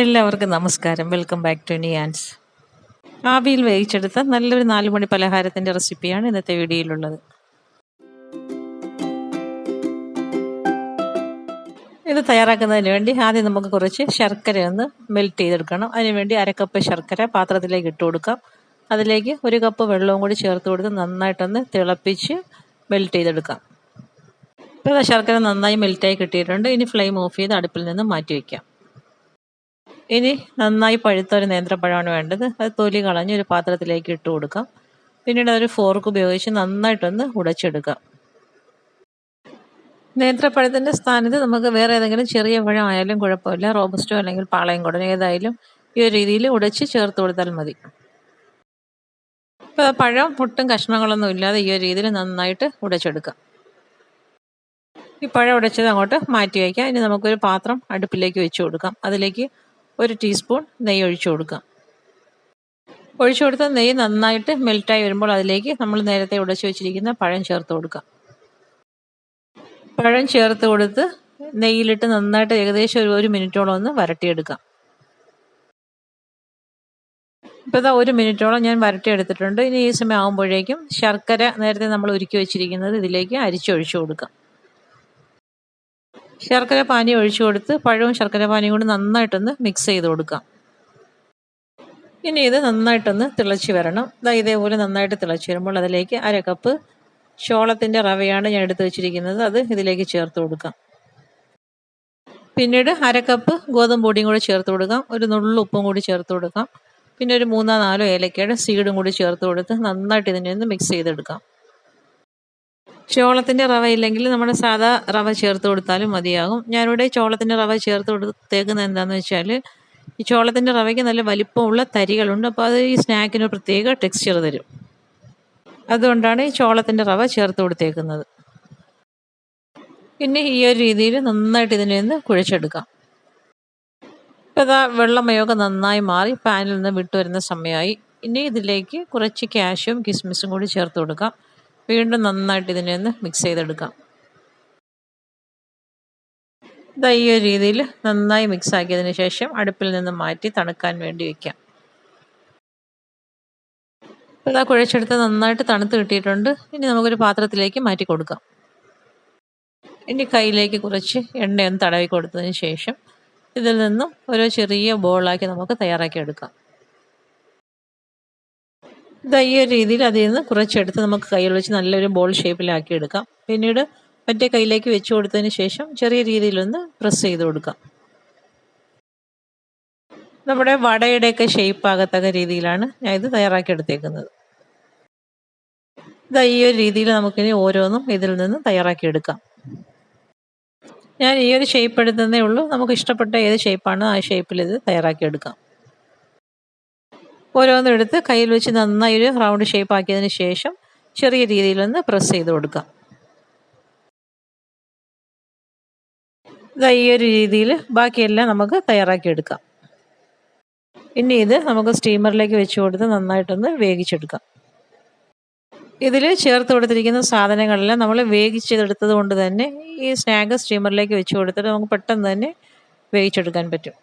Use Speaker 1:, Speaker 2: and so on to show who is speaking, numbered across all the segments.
Speaker 1: എല്ലാവർക്കും നമസ്കാരം. Welcome back to നിയാൻസ് ആവിയിൽ വേവിച്ചെടുത്ത നല്ലൊരു നാല് മണി പലഹാരത്തിന്റെ റെസിപ്പിയാണ് ഇന്നത്തെ വീഡിയോയിലുള്ളത്. ഇത് തയ്യാറാക്കുന്നതിന് വേണ്ടി ആദ്യം നമുക്ക് കുറച്ച് ശർക്കര ഒന്ന് മെൽറ്റ് ചെയ്തെടുക്കണം. അതിനുവേണ്ടി അരക്കപ്പ് ശർക്കര പാത്രത്തിലേക്ക് ഇട്ട് കൊടുക്കാം. അതിലേക്ക് ഒരു കപ്പ് വെള്ളവും കൂടി ചേർത്ത് കൊടുത്ത് നന്നായിട്ടൊന്ന് തിളപ്പിച്ച് മെൽറ്റ് ചെയ്തെടുക്കാം. ഇപ്പോൾ ശർക്കര നന്നായി മെൽറ്റായി കിട്ടിയിട്ടുണ്ട്. ഇനി ഫ്ലെയിം ഓഫ് ചെയ്ത് അടുപ്പിൽ നിന്ന് മാറ്റി വയ്ക്കാം ഇനി നന്നായി പഴുത്ത ഒരു നേന്ത്രപ്പഴമാണ് വേണ്ടത്. അത് തൊലി കളഞ്ഞ് ഒരു പാത്രത്തിലേക്ക് ഇട്ട് കൊടുക്കാം. പിന്നീട് അതൊരു ഫോർക്ക് ഉപയോഗിച്ച് നന്നായിട്ടൊന്ന് ഉടച്ചെടുക്കാം. നേന്ത്രപ്പഴത്തിന്റെ സ്ഥാനത്ത് നമുക്ക് വേറെ ഏതെങ്കിലും ചെറിയ പഴം ആയാലും കുഴപ്പമില്ല. റോബസ്റ്റോ അല്ലെങ്കിൽ പാളയം കുടൻ ഏതായാലും ഈ ഒരു രീതിയിൽ ഉടച്ച് ചേർത്ത് കൊടുത്താൽ മതി. ഇപ്പോൾ പഴം മുട്ടും കഷ്ണങ്ങളൊന്നും ഇല്ലാതെ ഈ ഒരു രീതിയിൽ നന്നായിട്ട് ഉടച്ചെടുക്കാം. ഈ പഴം ഉടച്ചത് അങ്ങോട്ട് മാറ്റി വയ്ക്കാം. ഇനി നമുക്കൊരു പാത്രം അടുപ്പിലേക്ക് വെച്ച് കൊടുക്കാം. അതിലേക്ക് ഒരു ടീസ്പൂൺ നെയ്യ് ഒഴിച്ചു കൊടുക്കാം ഒഴിച്ചു കൊടുത്ത നെയ്യ് നന്നായിട്ട് മെൽറ്റായി വരുമ്പോൾ അതിലേക്ക് നമ്മൾ നേരത്തെ ഉടച്ചു വെച്ചിരിക്കുന്ന പഴം ചേർത്ത് കൊടുക്കാം പഴം ചേർത്ത് കൊടുത്ത് നെയ്യിലിട്ട് നന്നായിട്ട് ഏകദേശം ഒരു ഒരു മിനിറ്റോളം ഒന്ന് വരട്ടിയെടുക്കാം ഇപ്പോൾ ഇതാ ഒരു മിനിറ്റോളം ഞാൻ വരട്ടിയെടുത്തിട്ടുണ്ട്. ഇനി ഈ സമയം ആകുമ്പോഴേക്കും ശർക്കര നേരത്തെ നമ്മൾ ഒരുക്കി വെച്ചിരിക്കുന്നത് ഇതിലേക്ക് അരിച്ചൊഴിച്ചു കൊടുക്കാം ശർക്കര പാനി ഒഴിച്ചു കൊടുത്ത് പഴവും ശർക്കര പാനിയും കൂടി നന്നായിട്ടൊന്ന് മിക്സ് ചെയ്ത് കൊടുക്കാം. ഇനി ഇത് നന്നായിട്ടൊന്ന് തിളച്ച് വരണം. ഇതാ ഇതേപോലെ നന്നായിട്ട് തിളച്ച് വരുമ്പോൾ അതിലേക്ക് അര കപ്പ് ചോളത്തിന്റെ റവയാണ് ഞാൻ എടുത്ത് വെച്ചിരിക്കുന്നത്. അത് ഇതിലേക്ക് ചേർത്ത് കൊടുക്കാം. പിന്നീട് അര കപ്പ് ഗോതമ്പ് പൊടിയും കൂടി ചേർത്ത് കൊടുക്കാം. ഒരു നുള്ളു ഉപ്പും കൂടി ചേർത്ത് കൊടുക്കാം. പിന്നെ ഒരു മൂന്നോ നാലോ ഏലക്കയുടെ സീഡും കൂടി ചേർത്ത് കൊടുത്ത് നന്നായിട്ട് ഇതിനെ ഒന്ന് മിക്സ് ചെയ്തെടുക്കാം. ചോളത്തിന്റെ റവ ഇല്ലെങ്കിൽ നമ്മുടെ സാധാ റവ ചേർത്ത് കൊടുത്താലും മതിയാകും. ഞാനിവിടെ ചോളത്തിന്റെ റവ ചേർത്ത് കൊടുത്തേക്കുന്നത് എന്താണെന്ന് വെച്ചാൽ ഈ ചോളത്തിന്റെ റവയ്ക്ക് നല്ല വലിപ്പമുള്ള തരികളുണ്ട്. അപ്പോൾ അത് ഈ സ്നാക്കിന് പ്രത്യേക ടെക്സ്ചർ തരും. അതുകൊണ്ടാണ് ഈ ചോളത്തിന്റെ റവ ചേർത്ത് കൊടുത്തേക്കുന്നത്. പിന്നെ ഈ ഒരു രീതിയിൽ നന്നായിട്ട് ഇതിനെ ഒന്ന് കുഴച്ചെടുക്കാം. ഇപ്പോൾ ഇതാ വെള്ളമയൊക്കെ നന്നായി മാറി പാനിൽ നിന്ന് വിട്ടു വരുന്ന സമയമായി. ഇനി ഇതിലേക്ക് കുറച്ച് ക്യാഷും കിസ്മിസും കൂടി ചേർത്ത് കൊടുക്കാം. വീണ്ടും നന്നായിട്ട് ഇതിനെ ഒന്ന് മിക്സ് ചെയ്തെടുക്കാം. ഇതാ ഈ ഒരു രീതിയിൽ നന്നായി മിക്സ് ആക്കിയതിന് ശേഷം അടുപ്പിൽ നിന്ന് മാറ്റി തണുക്കാൻ വേണ്ടി വെക്കാം. ഇതാ കുഴച്ചെടുത്ത് നന്നായിട്ട് തണുത്ത് കിട്ടിയിട്ടുണ്ട്. ഇനി നമുക്കൊരു പാത്രത്തിലേക്ക് മാറ്റി കൊടുക്കാം. ഇനി കയ്യിലേക്ക് കുറച്ച് എണ്ണയൊന്ന് തടവി കൊടുത്തതിന് ശേഷം ഇതിൽ നിന്നും ഒരു ചെറിയ ബോളാക്കി നമുക്ക് തയ്യാറാക്കി എടുക്കാം ഇതാ ഈ ഒരു രീതിയിൽ അതിൽ നിന്ന് കുറച്ചെടുത്ത് നമുക്ക് കയ്യിൽ വെച്ച് നല്ലൊരു ബോൾ ഷേപ്പിലാക്കി എടുക്കാം. പിന്നീട് മറ്റേ കയ്യിലേക്ക് വെച്ച് കൊടുത്തതിന് ശേഷം ചെറിയ രീതിയിലൊന്ന് പ്രസ് ചെയ്ത് കൊടുക്കാം. നമ്മുടെ വടയുടെയൊക്കെ ഷേപ്പ് ആകത്തക്ക രീതിയിലാണ് ഞാൻ ഇത് തയ്യാറാക്കി എടുത്തേക്കുന്നത്. ഇതാ ഈ ഒരു രീതിയിൽ നമുക്കിനി ഓരോന്നും ഇതിൽ നിന്ന് തയ്യാറാക്കി എടുക്കാം. ഞാൻ ഈ ഒരു ഷേപ്പ് എടുത്തതേ ഉള്ളൂ. നമുക്ക് ഇഷ്ടപ്പെട്ട ഏത് ഷേപ്പാണ് ആ ഷേപ്പിൽ ഇത് തയ്യാറാക്കി എടുക്കാം ഓരോന്നും എടുത്ത് കയ്യിൽ വെച്ച് നന്നായി ഒരു റൗണ്ട് ഷേപ്പ് ആക്കിയതിന് ശേഷം ചെറിയ രീതിയിലൊന്ന് പ്രസ് ചെയ്ത് കൊടുക്കാം ഈ ഒരു രീതിയിൽ ബാക്കിയെല്ലാം നമുക്ക് തയ്യാറാക്കി എടുക്കാം. ഇനി ഇത് നമുക്ക് സ്റ്റീമറിലേക്ക് വെച്ച് കൊടുത്ത് നന്നായിട്ടൊന്ന് വേവിച്ചെടുക്കാം. ഇതിൽ ചേർത്ത് കൊടുത്തിരിക്കുന്ന സാധനങ്ങളെല്ലാം നമ്മൾ വേവിച്ചെടുത്തത് കൊണ്ട് തന്നെ ഈ സ്നാക്ക് സ്റ്റീമറിലേക്ക് വെച്ച് കൊടുത്തിട്ട് നമുക്ക് പെട്ടെന്ന് തന്നെ വേവിച്ചെടുക്കാൻ പറ്റും.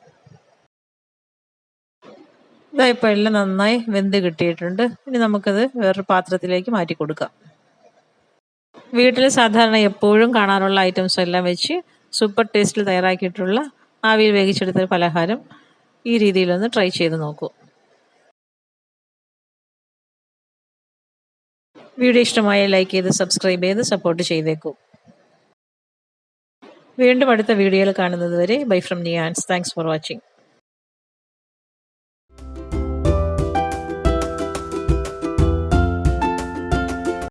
Speaker 1: ഇതാ ഇപ്പോൾ എല്ലാം നന്നായി വെന്ത് കിട്ടിയിട്ടുണ്ട്. ഇനി നമുക്കത് വേറൊരു പാത്രത്തിലേക്ക് മാറ്റി കൊടുക്കാം. വീട്ടിൽ സാധാരണ എപ്പോഴും കാണാനുള്ള ഐറ്റംസ് എല്ലാം വെച്ച് സൂപ്പർ ടേസ്റ്റിൽ തയ്യാറാക്കിയിട്ടുള്ള ആവിയിൽ വേവിച്ചെടുത്ത പലഹാരം ഈ രീതിയിലൊന്ന് ട്രൈ ചെയ്ത് നോക്കൂ. വീഡിയോ ഇഷ്ടമായ ലൈക്ക് ചെയ്ത് സബ്സ്ക്രൈബ് ചെയ്ത് സപ്പോർട്ട് ചെയ്തേക്കൂ. വീണ്ടും അടുത്ത വീഡിയോയിൽ കാണുന്നത് വരെ bye from നിയാൻസ്. Thanks for watching